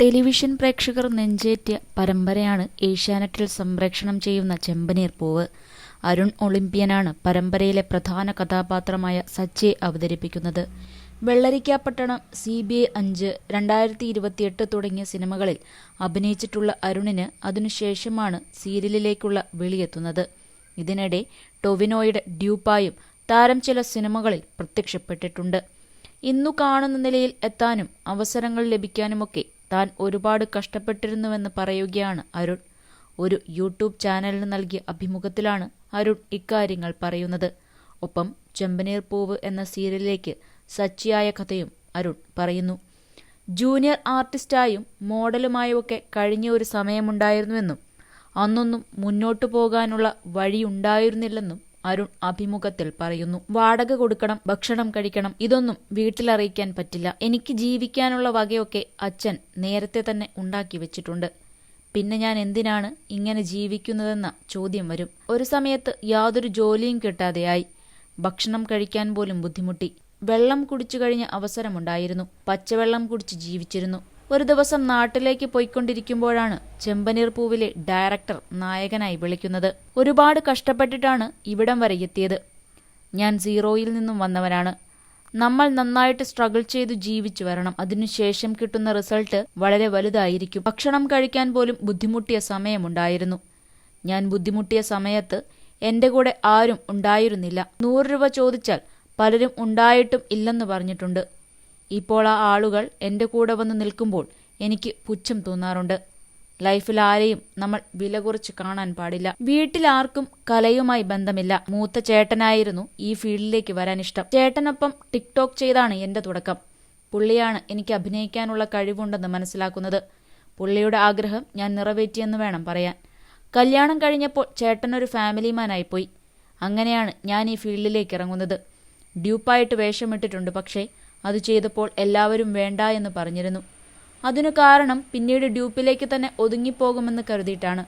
Television പ്രേക്ഷകർ നെഞ്ചേറ്റിയ പരമ്പരയാണ് ഏഷ്യാനെറ്റിൽ സംപ്രേക്ഷണം ചെയ്യുന്ന ചെമ്പനീർ പൂവ്. അരുൺ ഒളിമ്പ്യനാണ് പരമ്പരയിലെ പ്രധാന കഥാപാത്രമായ സച്ചിയെ അവതരിപ്പിക്കുന്നത്. വെള്ളരിക്കാപ്പട്ടണം സി ബി ഐ അഞ്ച് രണ്ടായിരത്തി ഇരുപത്തിയെട്ട് തുടങ്ങിയ സിനിമകളിൽ അഭിനയിച്ചിട്ടുള്ള അരുണിന് അതിനുശേഷമാണ് സീരിയലിലേക്കുള്ള വിളിയെത്തുന്നത്. ഇതിനിടെ ടൊവിനോയുടെ ഡ്യൂപ്പായും താരം ചില സിനിമകളിൽ പ്രത്യക്ഷപ്പെട്ടിട്ടുണ്ട്. ഇന്നു കാണുന്ന നിലയിൽ എത്താനും അവസരങ്ങൾ ലഭിക്കാനുമൊക്കെ താൻ ഒരുപാട് കഷ്ടപ്പെട്ടിരുന്നുവെന്ന് പറയുകയാണ് അരുൺ. ഒരു യൂട്യൂബ് ചാനലിന് നൽകിയ അഭിമുഖത്തിലാണ് അരുൺ ഇക്കാര്യങ്ങൾ പറയുന്നത്. ഒപ്പം ചെമ്പനീർ പൂവ് എന്ന സീരിയലിലേക്ക് സച്ചിയായ കഥയും അരുൺ പറയുന്നു. ജൂനിയർ ആർട്ടിസ്റ്റായും മോഡലുമായുമൊക്കെ കഴിഞ്ഞ ഒരു സമയമുണ്ടായിരുന്നുവെന്നും അന്നൊന്നും മുന്നോട്ടു പോകാനുള്ള വഴിയുണ്ടായിരുന്നില്ലെന്നും അരുൺ അഭിമുഖത്തിൽ പറയുന്നു വാടക കൊടുക്കണം ഭക്ഷണം കഴിക്കണം ഇതൊന്നും വീട്ടിലറിയിക്കാൻ പറ്റില്ല. എനിക്ക് ജീവിക്കാനുള്ള വകയൊക്കെ അച്ഛൻ നേരത്തെ തന്നെ ഉണ്ടാക്കി വെച്ചിട്ടുണ്ട്. പിന്നെ ഞാൻ എന്തിനാണ് ഇങ്ങനെ ജീവിക്കുന്നതെന്ന ചോദ്യം വരും. ഒരു സമയത്ത് യാതൊരു ജോലിയും കിട്ടാതെയായി. ഭക്ഷണം കഴിക്കാൻ പോലും ബുദ്ധിമുട്ടി. വെള്ളം കുടിച്ചു കഴിഞ്ഞ അവസരമുണ്ടായിരുന്നു. പച്ചവെള്ളം കുടിച്ച് ജീവിച്ചിരുന്നു. ഒരു ദിവസം നാട്ടിലേക്ക് പോയിക്കൊണ്ടിരിക്കുമ്പോഴാണ് ചെമ്പനീർ പൂവിലെ ഡയറക്ടർ നായകനായി വിളിക്കുന്നത്. ഒരുപാട് കഷ്ടപ്പെട്ടിട്ടാണ് ഇവിടം വരെ എത്തിയത്. ഞാൻ സീറോയിൽ നിന്നും വന്നവനാണ്. നമ്മൾ നന്നായിട്ട് സ്ട്രഗിൾ ചെയ്തു ജീവിച്ചു വരണം. അതിനുശേഷം കിട്ടുന്ന റിസൾട്ട് വളരെ വലുതായിരിക്കും. ഭക്ഷണം കഴിക്കാൻ പോലും ബുദ്ധിമുട്ടിയ സമയമുണ്ടായിരുന്നു. ഞാൻ ബുദ്ധിമുട്ടിയ സമയത്ത് എന്റെ കൂടെ ആരും ഉണ്ടായിരുന്നില്ല. നൂറ് രൂപ ചോദിച്ചാൽ പലരും ഉണ്ടായിട്ടും ഇല്ലെന്ന് പറഞ്ഞിട്ടുണ്ട്. ഇപ്പോൾ ആ ആളുകൾ എന്റെ കൂടെ വന്ന് നിൽക്കുമ്പോൾ എനിക്ക് പുച്ഛം തോന്നാറുണ്ട്. ലൈഫിൽ ആരെയും നമ്മൾ വില കുറച്ച് കാണാൻ പാടില്ല. വീട്ടിൽ ആർക്കും കലയുമായി ബന്ധമില്ല. മൂത്ത ചേട്ടനായിരുന്നു ഈ ഫീൽഡിലേക്ക് വരാൻ ഇഷ്ടം. ചേട്ടനൊപ്പം ടിക്ടോക്ക് ചെയ്താണ് എന്റെ തുടക്കം. പുള്ളിയാണ് എനിക്ക് അഭിനയിക്കാനുള്ള കഴിവുണ്ടെന്ന് മനസ്സിലാക്കുന്നത്. പുള്ളിയുടെ ആഗ്രഹം ഞാൻ നിറവേറ്റിയെന്ന് വേണം പറയാൻ. കല്യാണം കഴിഞ്ഞപ്പോൾ ചേട്ടനൊരു ഫാമിലി മാനായിപ്പോയി അങ്ങനെയാണ് ഞാൻ ഈ ഫീൽഡിലേക്ക് ഇറങ്ങുന്നത്. ഡ്യൂപ്പായിട്ട് വേഷമിട്ടിട്ടുണ്ട് പക്ഷേ അത് ചെയ്തപ്പോൾ എല്ലാവരും വേണ്ട എന്ന് പറഞ്ഞിരുന്നു. അതിനു കാരണം പിന്നീട് ഡ്യൂപ്പിലേക്ക് തന്നെ ഒതുങ്ങിപ്പോകുമെന്ന് കരുതിയിട്ടാണ്.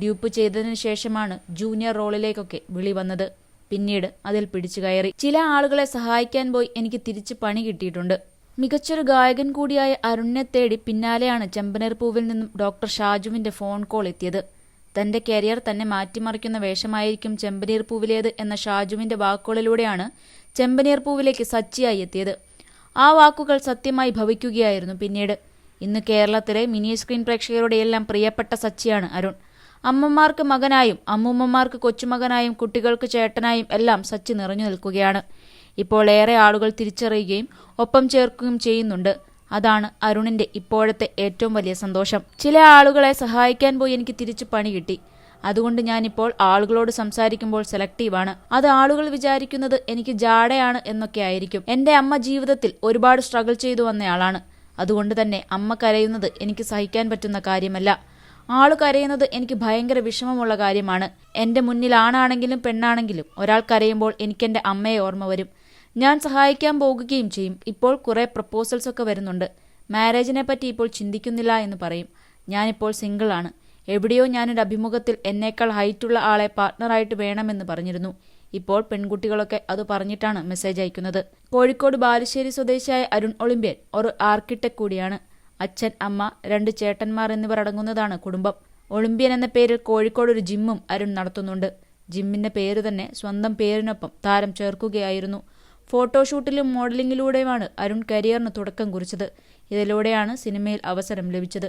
ഡ്യൂപ്പ് ചെയ്തതിന് ശേഷമാണ് ജൂനിയർ റോളിലേക്കൊക്കെ വിളി വന്നത്. പിന്നീട് അതിൽ പിടിച്ചു കയറി. ചില ആളുകളെ സഹായിക്കാൻ പോയി എനിക്ക് തിരിച്ച് പണി കിട്ടിയിട്ടുണ്ട്. മികച്ചൊരു ഗായകൻ കൂടിയായ അരുണിനെ തേടി പിന്നാലെയാണ് ചെമ്പനർപൂവിൽ നിന്നും ഡോക്ടർ ഷാജുവിന്റെ ഫോൺ കോൾ എത്തിയത്. തന്റെ കരിയർ തന്നെ മാറ്റിമറിക്കുന്ന വേഷമായിരിക്കും ചെമ്പനീർപൂവിലേത് എന്ന ഷാജുവിന്റെ വാക്കുകളിലൂടെയാണ് ചെമ്പനീർപൂവിലേക്ക് സച്ചിയായി എത്തിയത്. ആ വാക്കുകൾ സത്യമായി ഭവിക്കുകയായിരുന്നു പിന്നീട്. ഇന്ന് കേരളത്തിലെ മിനി സ്ക്രീൻ പ്രേക്ഷകരുടെ എല്ലാം പ്രിയപ്പെട്ട സച്ചിയാണ് അരുൺ. അമ്മമാർക്ക് മകനായും അമ്മൂമ്മമാർക്ക് കൊച്ചുമകനായും കുട്ടികൾക്ക് ചേട്ടനായും എല്ലാം സച്ചി നിറഞ്ഞു നിൽക്കുകയാണ്. ഇപ്പോൾ ഏറെ ആളുകൾ തിരിച്ചറിയുകയും ഒപ്പം ചേർക്കുകയും ചെയ്യുന്നുണ്ട്. അതാണ് അരുണിന്റെ ഇപ്പോഴത്തെ ഏറ്റവും വലിയ സന്തോഷം. ചില ആളുകളെ സഹായിക്കാൻ പോയി എനിക്ക് തിരിച്ചു പണി കിട്ടി. അതുകൊണ്ട് ഞാനിപ്പോൾ ആളുകളോട് സംസാരിക്കുമ്പോൾ സെലക്റ്റീവാണ് അത് ആളുകൾ വിചാരിക്കുന്നത് എനിക്ക് ജാടയാണ് എന്നൊക്കെ ആയിരിക്കും. എന്റെ അമ്മ ജീവിതത്തിൽ ഒരുപാട് സ്ട്രഗിൾ ചെയ്തു വന്നയാളാണ് അതുകൊണ്ട് തന്നെ അമ്മ കരയുന്നത് എനിക്ക് സഹിക്കാൻ പറ്റുന്ന കാര്യമല്ല. ആൾ കരയുന്നത് എനിക്ക് ഭയങ്കര വിഷമമുള്ള കാര്യമാണ്. എന്റെ മുന്നിൽ ആണാണെങ്കിലും പെണ്ണാണെങ്കിലും ഒരാൾ കരയുമ്പോൾ എനിക്കെന്റെ അമ്മയെ ഓർമ്മ വരും. ഞാൻ സഹായിക്കാൻ പോകുകയും ചെയ്യും. ഇപ്പോൾ കുറെ പ്രപ്പോസൽസ് ഒക്കെ വരുന്നുണ്ട്. മാരേജിനെ പറ്റി ഇപ്പോൾ ചിന്തിക്കുന്നില്ല എന്ന് പറയും. ഞാനിപ്പോൾ സിംഗിൾ ആണ്. എവിടെയോ ഞാനൊരു അഭിമുഖത്തിൽ എന്നേക്കാൾ ഹൈറ്റുള്ള ആളെ പാർട്ട്ണറായിട്ട് വേണമെന്ന് പറഞ്ഞിരുന്നു. ഇപ്പോൾ പെൺകുട്ടികളൊക്കെ അത് പറഞ്ഞിട്ടാണ് മെസ്സേജ് അയക്കുന്നത്. കോഴിക്കോട് ബാലുശ്ശേരി സ്വദേശിയായ അരുൺ ഒളിമ്പ്യൻ ഒരു ആർക്കിടെക്ട് കൂടിയാണ്. അച്ഛൻ അമ്മ രണ്ട് ചേട്ടന്മാർ എന്നിവർ അടങ്ങുന്നതാണ് കുടുംബം. ഒളിമ്പ്യൻ എന്ന പേരിൽ കോഴിക്കോട് ഒരു ജിമ്മും അരുൺ നടത്തുന്നുണ്ട്. ജിമ്മിന്റെ പേര് തന്നെ സ്വന്തം പേരിനൊപ്പം താരം ചേർക്കുകയായിരുന്നു. ഫോട്ടോഷൂട്ടിലും മോഡലിംഗിലൂടെയുമാണ് അരുൺ കരിയറിന് തുടക്കം കുറിച്ചത്. ഇതിലൂടെയാണ് സിനിമയിൽ അവസരം ലഭിച്ചത്.